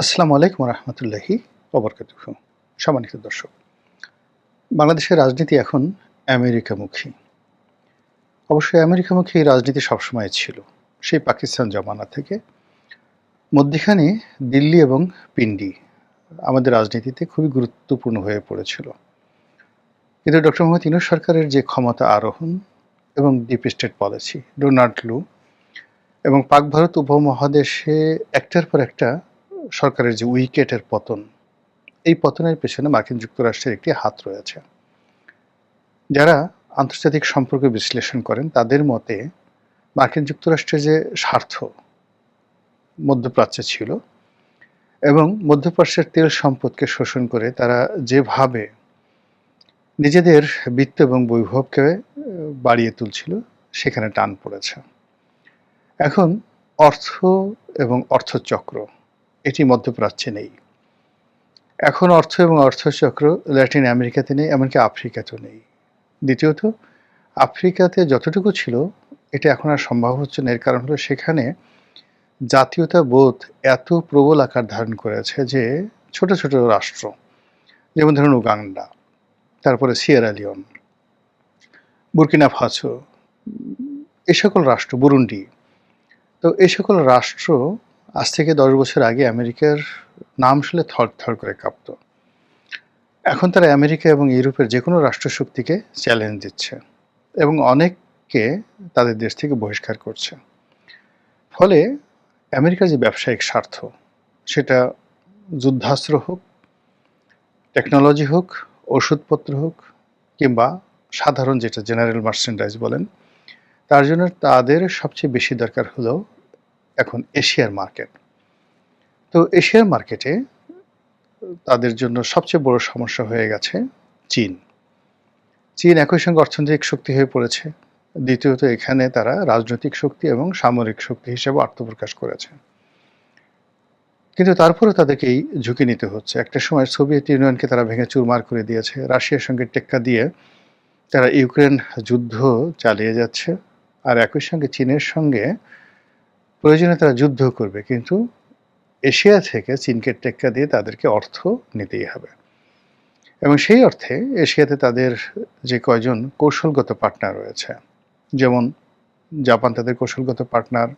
আসসালামু আলাইকুম রহমতুল্লাহি অবরকাতুহ সম্মানিত দর্শক, বাংলাদেশের রাজনীতি এখন আমেরিকামুখী। অবশ্যই আমেরিকামুখী রাজনীতি সবসময় ছিল, সেই পাকিস্তান জমানা থেকে। মধ্যখানে দিল্লি এবং পিন্ডি আমাদের রাজনীতিতে খুবই গুরুত্বপূর্ণ হয়ে পড়েছিল। কিন্তু ডক্টর মোহাম্মদ ইনুস সরকারের যে ক্ষমতা আরোহণ এবং ডিপ স্টেট পলিসি ডোনাল্ড লু এবং পাক ভারত উপমহাদেশে একটার পর একটা সরকারের যে উইকেটের পতন, এই পতনের পেছনে মার্কিন যুক্তরাষ্ট্রের একটি হাত রয়েছে। যারা আন্তর্জাতিক সম্পর্ক বিশ্লেষণ করেন, তাদের মতে মার্কিন যুক্তরাষ্ট্রের যে স্বার্থ মধ্যপ্রাচ্যে ছিল এবং মধ্যপ্রাচ্যের তেল সম্পদকে শোষণ করে তারা যেভাবে নিজেদের বৃত্ত এবং বৈভবকে বাড়িয়ে তুলছিল, সেখানে টান পড়েছে। এখন অর্থ এবং অর্থচক্র এটি মধ্যপ্রাচ্যে নেই। এখন অর্থ এবং অর্থচক্র ল্যাটিন আমেরিকাতে নেই, এমনকি আফ্রিকাতেও নেই। দ্বিতীয়ত, আফ্রিকাতে যতটুকু ছিল, এটা এখন আর সম্ভব হচ্ছে না। এর কারণ হলো সেখানে জাতীয়তা বোধ এত প্রবল আকার ধারণ করেছে যে ছোট ছোট রাষ্ট্র, যেমন ধরুন উগান্ডা, তারপরে সিয়েরা লিওন, বুরকিনা ফাসো এ সকল রাষ্ট্র, বুরুন্ডি। তো এই সকল রাষ্ট্র আজ থেকে দশ বছর আগে আমেরিকার নাম শুনে থর থর করে কাঁপত। এখন তারা আমেরিকা এবং ইউরোপের যে কোনো রাষ্ট্রশক্তিকে চ্যালেঞ্জ দিচ্ছে এবং অনেককে তাদের দেশ থেকে বহিষ্কার করছে। ফলে আমেরিকার যে ব্যবসায়িক স্বার্থ, সেটা যুদ্ধাস্ত্র হোক, টেকনোলজি হোক, ওষুধপত্র হোক, কিংবা সাধারণ যেটা জেনারেল মার্চেন্ডাইজ বলেন, তার জন্য তাদের সবচেয়ে বেশি দরকার হলো এখন এশিয়ার মার্কেট। তো এশিয়ার মার্কেটে তাদের জন্য সবচেয়ে বড় সমস্যা হয়ে গেছে চীন। চীন একই সঙ্গে অর্থনৈতিক শক্তি হয়ে পড়েছে। দ্বিতীয়ত, এখানে তারা রাজনৈতিক শক্তি এবং সামরিক শক্তি হিসেবে আত্মপ্রকাশ করেছে। কিন্তু তারপরেও তাদেরকে এই ঝুঁকি নিতে হচ্ছে। একটা সময় সোভিয়েত ইউনিয়নকে তারা ভেঙে চুরমার করে দিয়েছে। রাশিয়ার সঙ্গে টেক্কা দিয়ে তারা ইউক্রেন যুদ্ধ চালিয়ে যাচ্ছে। আর একই সঙ্গে চীনের সঙ্গে প্রয়োজনে তারা যুদ্ধ করবে, কিন্তু এশিয়া থেকে চীনকে টেক্কা দিয়ে তাদেরকে অর্থ নিতেই হবে। এবং সেই অর্থে এশিয়াতে তাদের যে কয়জন কৌশলগত পার্টনার রয়েছে, যেমন জাপান তাদের কৌশলগত পার্টনার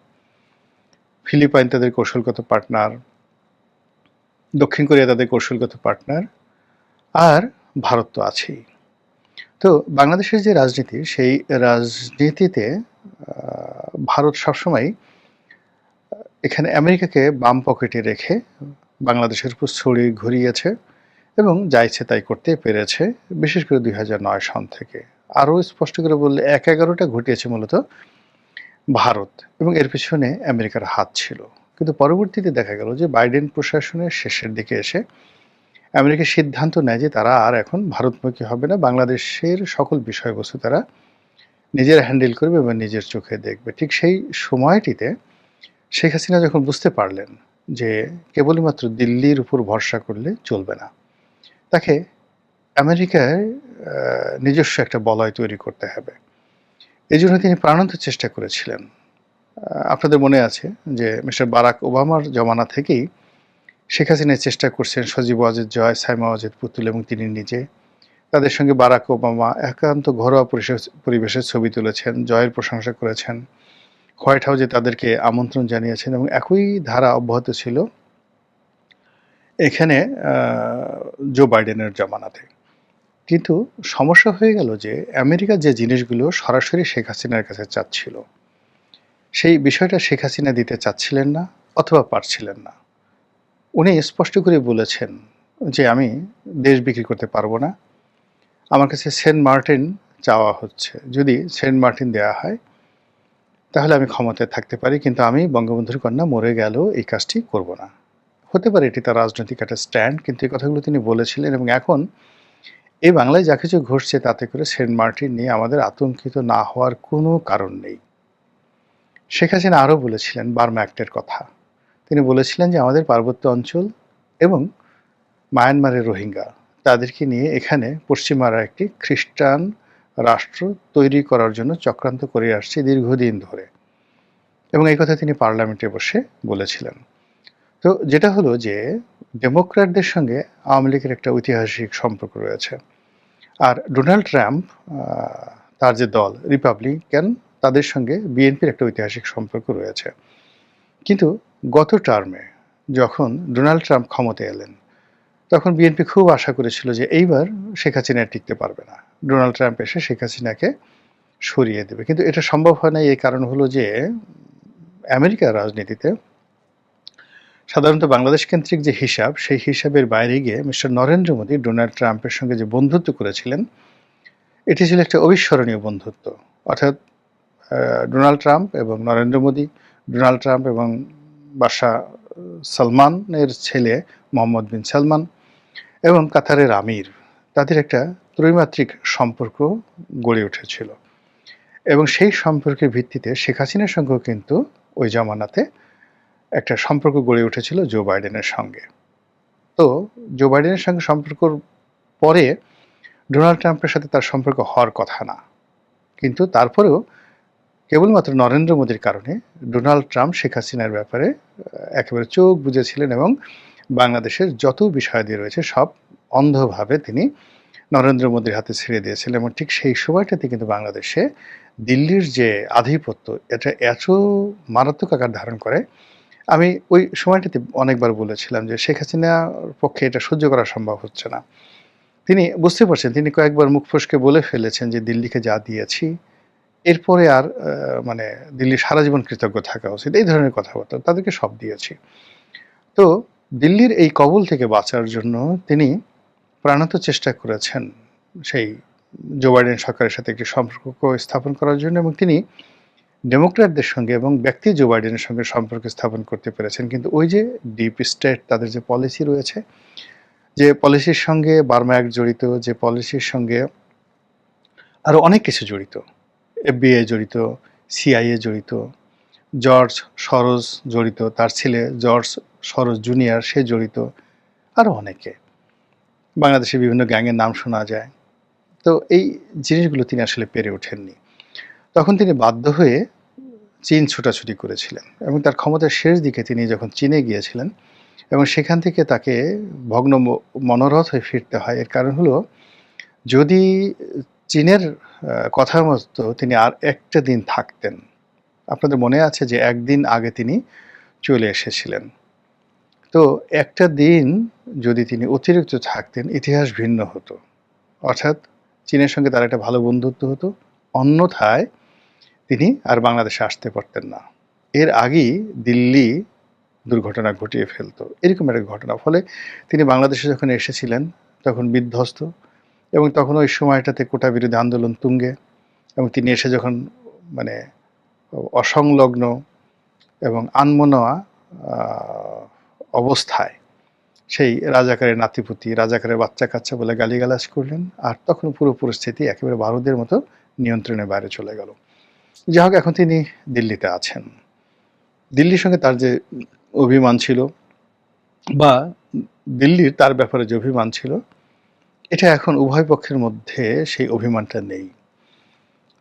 ফিলিপাইন তাদের কৌশলগত পার্টনার দক্ষিণ কোরিয়া তাদের কৌশলগত পার্টনার আর ভারত তো আছেই। তো বাংলাদেশের যে রাজনীতি, সেই রাজনীতিতে ভারত সবসময় এখানে আমেরিকাকে বাম পকেটে রেখে বাংলাদেশের উপর ছড়িয়ে ঘুরিয়েছে এবং যাইছে তাই করতে পেরেছে, বিশেষ করে দুই সন থেকে। আরও স্পষ্ট করে বললে, এক এগারোটা ঘটিয়েছে মূলত ভারত এবং এর পিছনে আমেরিকার হাত ছিল। কিন্তু পরবর্তীতে দেখা গেল যে বাইডেন প্রশাসনের শেষের দিকে এসে আমেরিকা সিদ্ধান্ত নেয় যে তারা আর এখন ভারতমুখী হবে না, বাংলাদেশের সকল বিষয়বস্তু তারা নিজের হ্যান্ডেল করবে এবং নিজের চোখে দেখবে। ঠিক সেই সময়টিতে শেখ হাসিনা যখন বুঝতে পারলেন যে কেবলমাত্র দিল্লির উপর ভরসা করলে চলবে না, তাকে আমেরিকায় নিজস্ব একটা বলয় তৈরি করতে হবে। এই জন্য তিনি প্রাণান্ত চেষ্টা করেছিলেন। আপনাদের মনে আছে যে মিস্টার বারাক ওবামার জমানা থেকেই শেখ হাসিনা চেষ্টা করছেন সজীব ওয়াজেদ জয়, সাইমা ওয়াজেদ পুতুল এবং তিনি নিজে। তাদের সঙ্গে বারাক ওবামা একান্ত ঘরোয়া পরিবেশের ছবি তুলেছেন, জয়ের প্রশংসা করেছেন। হোয়াইট হাউসে তাদেরকে আমন্ত্রণ জানিয়েছেন এবং একই ধারা অব্যাহত ছিল এখানে জো বাইডেনের জমানাতে। কিন্তু সমস্যা হয়ে গেল যে আমেরিকা যে জিনিসগুলো সরাসরি শেখ হাসিনার কাছে চাচ্ছিল, সেই বিষয়টা শেখ হাসিনা দিতে চাচ্ছিলেন না অথবা পারছিলেন না। উনি স্পষ্ট করে বলেছেন যে আমি দেশ বিক্রি করতে পারব না। আমার কাছে সেন্ট মার্টিন চাওয়া হচ্ছে। যদি সেন্ট মার্টিন দেওয়া হয় তাহলে আমি ক্ষমতায় থাকতে পারি, কিন্তু আমি বঙ্গবন্ধুর কন্যা মরে গেল এই কাজটি করব না। হতে পারে এটি তার রাজনৈতিক একটা স্ট্যান্ড, কিন্তু এই কথাগুলো তিনি বলেছিলেন এবং এখন এই বাংলায় যা কিছু ঘটছে তাতে করে সেন্ট মার্টিন নিয়ে আমাদের আতঙ্কিত না হওয়ার কোনো কারণ নেই। শেখ হাসিনা আরও বলেছিলেন বার্মা অ্যাক্টের কথা। তিনি বলেছিলেন যে আমাদের পার্বত্য অঞ্চল এবং মায়ানমারের রোহিঙ্গা, তাদেরকে নিয়ে এখানে পশ্চিমারা একটি খ্রিস্টান রাষ্ট্র তৈরি করার জন্য চক্রান্ত করে আসছে দীর্ঘদিন ধরে। এবং এই কথা তিনি পার্লামেন্টে বসে বলেছিলেন। তো যেটা হলো যে, ডেমোক্র্যাটদের সঙ্গে আওয়ামী লীগের একটা ঐতিহাসিক সম্পর্ক রয়েছে। আর ডোনাল্ড ট্রাম্প তার যে দল, রিপাবলিকান, তাদের সঙ্গে বিএনপির একটা ঐতিহাসিক সম্পর্ক রয়েছে। কিন্তু গত টার্মে, যখন ডোনাল্ড ট্রাম্প ক্ষমতায় এলেন তখন বিএনপি খুব আশা করেছিল যে এইবার শেখ হাসিনা টিকতে পারবে না। ডোনাল্ড ট্রাম্প এসে শেখ হাসিনাকে সরিয়ে দেবে। কিন্তু এটা সম্ভব হয় না এই কারণ হলো যে আমেরিকার রাজনীতিতে সাধারণত বাংলাদেশ কেন্দ্রিক যে হিসাব, সেই হিসাবের বাইরে গিয়ে মিস্টার নরেন্দ্র মোদী ডোনাল্ড ট্রাম্পের সঙ্গে যে বন্ধুত্ব করেছিলেন, এটি ছিল একটা অবিস্মরণীয় বন্ধুত্ব। অর্থাৎ ডোনাল্ড ট্রাম্প এবং নরেন্দ্র মোদী, ডোনাল্ড ট্রাম্প এবং বাদশাহ সালমানের ছেলে মোহাম্মদ বিন সালমান এবং কাতারের আমির, তাদের একটা ত্রৈমাত্রিক সম্পর্ক গড়ে উঠেছিল। এবং সেই সম্পর্কের ভিত্তিতে শেখ হাসিনার সঙ্গেও কিন্তু ওই জামানাতে একটা সম্পর্ক গড়ে উঠেছিল জো বাইডেনের সঙ্গে। তো জো বাইডেনের সঙ্গে সম্পর্কর পরে ডোনাল্ড ট্রাম্পের সাথে তার সম্পর্ক হওয়ার কথা না। কিন্তু তারপরেও কেবলমাত্র নরেন্দ্র মোদীর কারণে ডোনাল্ড ট্রাম্প শেখ হাসিনার ব্যাপারে একেবারে চোখ বুঝেছিলেন এবং বাংলাদেশের যত বিষয়াদি রয়েছে, সব অন্ধভাবে তিনি নরেন্দ্র মোদীর হাতে ছেড়ে দিয়েছিলেন এবং ঠিক সেই সময়টাতে কিন্তু বাংলাদেশে দিল্লির যে আধিপত্য, এটা এত মারাত্মক আকার ধারণ করে। আমি ওই সময়টাতে অনেকবার বলেছিলাম যে শেখ হাসিনার পক্ষে এটা সহ্য করা সম্ভব হচ্ছে না। তিনি বুঝতে পারছেন, তিনি কয়েকবার মুখ ফসকে বলে ফেলেছেন যে দিল্লিকে যা দিয়েছি, এরপরে আর মানে দিল্লি সারা জীবন কৃতজ্ঞ থাকা উচিত, এই ধরনের কথাবার্তা তাদেরকে সব দিয়েছি। তো দিল্লির এই কবল থেকে বাঁচার জন্য তিনি প্রাণান্ত চেষ্টা করেছেন। সেই জো বাইডেন সরকারের সাথে একটি সম্পর্ক স্থাপন করার জন্য এবং তিনি ডেমোক্র্যাটদের সঙ্গে এবং ব্যক্তি জো বাইডেনের সঙ্গে সম্পর্ক স্থাপন করতে পেরেছেন। কিন্তু ওই যে ডিপ স্টেট, তাদের যে পলিসি রয়েছে, যে পলিসির সঙ্গে বার্মা অ্যাক্ট জড়িত, যে পলিসির সঙ্গে আরও অনেক কিছু জড়িত, এফবিআই জড়িত, সিআইএ জড়িত জর্জ সরোজ জড়িত, তার ছেলে জর্জ সরোজ জুনিয়র, সে জড়িত আরও অনেকে। বাংলাদেশে বিভিন্ন গ্যাংয়ের নাম শোনা যায়। তো এই জিনিসগুলো তিনি আসলে পেরে ওঠেননি। তখন তিনি বাধ্য হয়ে চীন ছুটাছুটি করেছিলেন এবং তার ক্ষমতার শেষ দিকে তিনি যখন চীনে গিয়েছিলেন এবং সেখান থেকে তাকে ভগ্ন মনোরথ হয়ে ফিরতে হয়। এর কারণ হলো, যদি চীনের কথা মতো তিনি আর একটা দিন থাকতেন আপনাদের মনে আছে যে একদিন আগে তিনি চলে এসেছিলেন। তো একটা দিন যদি তিনি অতিরিক্ত থাকতেন, ইতিহাস ভিন্ন হতো। অর্থাৎ চীনের সঙ্গে তার একটা ভালো বন্ধুত্ব হতো, অন্যথায় তিনি আর বাংলাদেশে আসতে পারতেন না। এর আগেই দিল্লি দুর্ঘটনা ঘটিয়ে ফেলতো। এরকম একটা ঘটনা। ফলে তিনি বাংলাদেশে যখন এসেছিলেন, তখন বিধ্বস্ত এবং তখন ওই সময়টাতে কোটা বিরোধী আন্দোলন তুঙ্গে এবং তিনি এসে যখন মানে অসংলগ্ন এবং আনমনোয়া অবস্থায় সেই রাজাকারের নাতিপুতি, রাজাকারের বাচ্চা কাচ্চা বলে গালিগালাজ করলেন আর তখন পুরো পরিস্থিতি একেবারে ভারতের মতো নিয়ন্ত্রণের বাইরে চলে গেল। যাই হোক, এখন তিনি দিল্লিতে আছেন। দিল্লির সঙ্গে তার যে অভিমান ছিল বা দিল্লির তার ব্যাপারে যে অভিমান ছিল, এটা এখন উভয় পক্ষের মধ্যে সেই অভিমানটা নেই।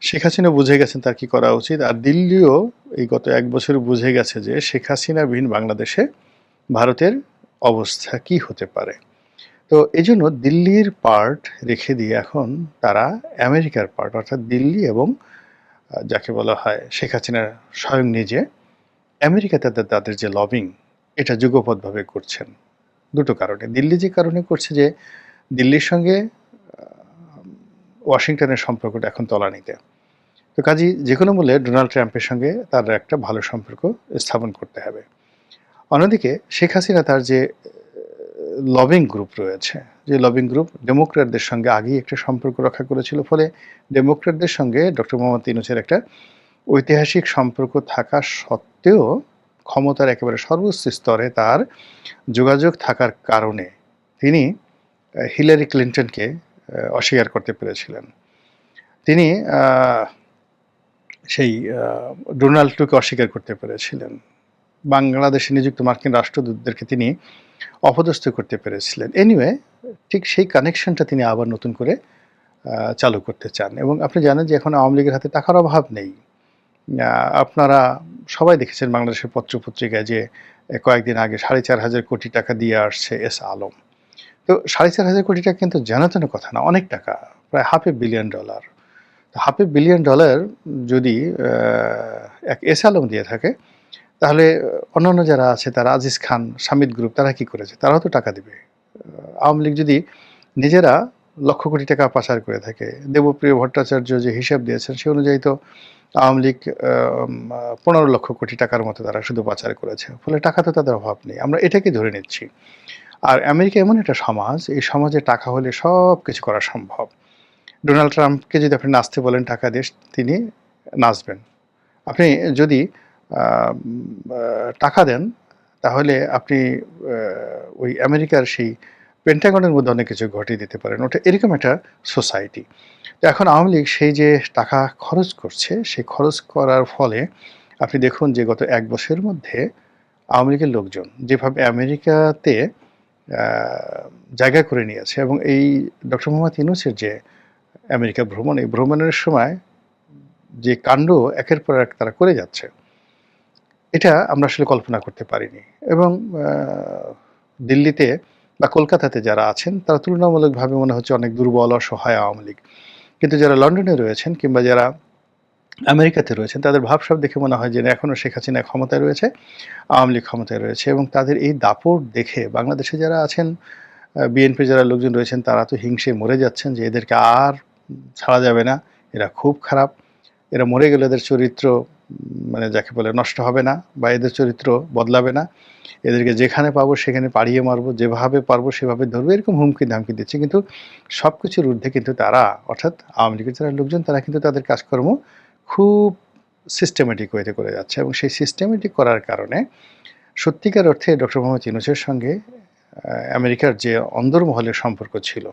শেখ হাসিনা বুঝে গেছেন তার কি করা উচিত। আর দিল্লিও এই গত এক বছর বুঝে গেছে যে শেখ হাসিনা বিহীন বাংলাদেশে ভারতের অবস্থা কি হতে পারে। তো এই জন্য দিল্লির পার্ট রেখে দিয়ে এখন তারা আমেরিকার পার্ট অর্থাৎ দিল্লি এবং যাকে বলা হয় শেখ হাসিনা স্বয়ং নিজে আমেরিকাতে তাদের তাদের যে লবিং এটা যুগপথভাবে করছেন। দুটো কারণে। দিল্লি যে কারণে করছে যে দিল্লির সঙ্গে ওয়াশিংটনের সম্পর্কটা এখন তলানিতে। তো কাজী যে কোনো মূল্যে ডোনাল্ড ট্রাম্পের সঙ্গে তার একটা ভালো সম্পর্ক স্থাপন করতে হবে। অন্যদিকে, শেখ হাসিনা তার যে লবিং গ্রুপ রয়েছে, যে লবিং গ্রুপ ডেমোক্র্যাটদের সঙ্গে আগেই একটা সম্পর্ক রক্ষা করেছিল, ফলে ডেমোক্র্যাটদের সঙ্গে ডক্টর মোহাম্মদ ইউনূসের একটা ঐতিহাসিক সম্পর্ক থাকা সত্ত্বেও ক্ষমতার একেবারে সর্বোচ্চ স্তরে তার যোগাযোগ থাকার কারণে তিনি হিলারি ক্লিন্টনকে অস্বীকার করতে পেরেছিলেন। তিনি সেই ডোনাল্ড ট্রুকে অস্বীকার করতে পেরেছিলেন। বাংলাদেশে নিযুক্ত মার্কিন রাষ্ট্রদূতদেরকে তিনি অপদস্থ করতে পেরেছিলেন। এনিওয়ে ঠিক সেই কানেকশনটা তিনি আবার নতুন করে চালু করতে চান। এবং আপনি জানেন যে এখন আওয়ামী লীগের হাতে টাকার অভাব নেই। আপনারা সবাই দেখেছেন বাংলাদেশের পত্রপত্রিকায় যে কয়েকদিন আগে সাড়ে চার হাজার কোটি টাকা দিয়ে আসছে এস আলম। তো সাড়ে চার হাজার কোটি টাকা কিন্তু জানাতেন কথা না, অনেক টাকা, প্রায় half a billion dollar half a billion dollar যদি এক এস আলম দিয়ে থাকে, তাহলে অন্যান্য যারা আছে, তারা আজিজ খান সামিদ গ্রুপ, তারা কি করেছে? তারাও তো টাকা দেবে। আওয়ামী লীগ যদি নিজেরা লক্ষ কোটি টাকা পাচার করে থাকে, দেবপ্রিয় ভট্টাচার্য যে হিসাব দিয়েছেন, সে অনুযায়ী তো আওয়ামী লীগ পনেরো লক্ষ কোটি টাকার মতো তারা শুধু পাচার করেছে। ফলে টাকা তো তাদের অভাব নেই। আমরা এটাকে ধরে নিচ্ছি। আর আমেরিকা এমন একটা সমাজ, এই সমাজে টাকা হলে সব কিছু করা সম্ভব। ডোনাল্ড ট্রাম্পকে যদি আপনি নাচতে বলেন টাকা দিয়ে, তিনি নাচবেন। আপনি যদি টাকা দেন, তাহলে আপনি ওই আমেরিকার সেই পেন্টাগনের মধ্যে অনেক কিছু ঘটিয়ে দিতে পারেন। ওটা এরকম একটা সোসাইটি। তো এখন আওয়ামী লীগ সেই যে টাকা খরচ করছে, সেই খরচ করার ফলে আপনি দেখুন যে গত এক বছরের মধ্যে আওয়ামী লীগের লোকজন, যেভাবে আমেরিকাতে জায়গা করে নিয়েছে। এবং এই ডক্টর মোহাম্মদ ইউনুসের যে আমেরিকা ভ্রমণ, এই ভ্রমণের সময় যে কাণ্ড একের পর এক তারা করে যাচ্ছে, এটা আমরা আসলে কল্পনা করতে পারিনি। এবং দিল্লিতে বা কলকাতাতে যারা আছেন, তারা তুলনামূলকভাবে মনে হচ্ছে অনেক দুর্বল, অসহায় আওয়ামী লীগ। কিন্তু যারা লন্ডনে রয়েছেন কিংবা যারা আমেরিকাতে রয়েছেন। তাদের ভাবসাব দেখে মনে হয় যে না, এখনও শেখ হাসিনা ক্ষমতায় রয়েছে আওয়ামী লীগ ক্ষমতায় রয়েছে এবং তাদের এই দাপট দেখে বাংলাদেশে যারা আছেন বিএনপি যারা লোকজন রয়েছেন তারা তো হিংসে মরে যাচ্ছেন যে এদেরকে আর ছাড়া যাবে না। এরা খুব খারাপ। এরা মরে গেলে এদের চরিত্র মানে যাকে বলে নষ্ট হবে না বা এদের চরিত্র বদলাবে না। এদেরকে যেখানে পাবো সেখানে পাড়িয়ে মারবো যেভাবে পারব সেভাবে ধরবো এরকম হুমকি ধামকি দিচ্ছে। কিন্তু সব কিছুর ঊর্ধ্বে কিন্তু তারা অর্থাৎ আওয়ামী লীগের যারা লোকজন তারা কিন্তু তাদের কাজকর্ম খুব সিস্টেমেটিক ওয়েতে করে যাচ্ছে এবং সেই সিস্টেমেটিক করার কারণে সত্যিকার অর্থে ডক্টর মোহাম্মদ ইউনুসের সঙ্গে আমেরিকার যে অন্দরমহলের সম্পর্ক ছিল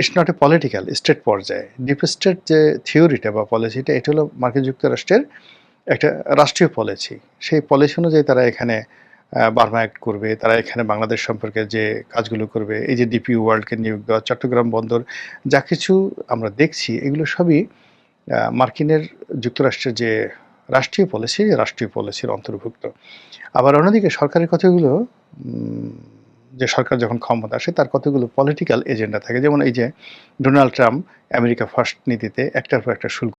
it's not a political state পর্যায়ে। ডিপ স্টেট যে থিওরিটা বা পলিসিটা এটা হলো মার্কিন যুক্তরাষ্ট্রের একটা রাষ্ট্রীয় পলিসি সেই পলিসি অনুযায়ী তারা এখানে বার্মা অ্যাক্ট করবে, তারা এখানে বাংলাদেশ সম্পর্কে যে কাজগুলো করবে, এই যে ডিপি ওয়ার্ল্ডকে নিয়োগ দেওয়া, চট্টগ্রাম বন্দর, যা কিছু আমরা দেখছি, এগুলো সবই মার্কিনের যুক্তরাষ্ট্রের যে রাষ্ট্রীয় পলিসি রাষ্ট্রীয় পলিসির অন্তর্ভুক্ত। আবার অন্যদিকে সরকারের কথাগুলো যে সরকার যখন ক্ষমতা আসে, তার কতগুলো পলিটিক্যাল এজেন্ডা থাকে। যেমন এই যে ডোনাল্ড ট্রাম্প আমেরিকা ফার্স্ট নীতিতে একটার পর একটা শুল্ক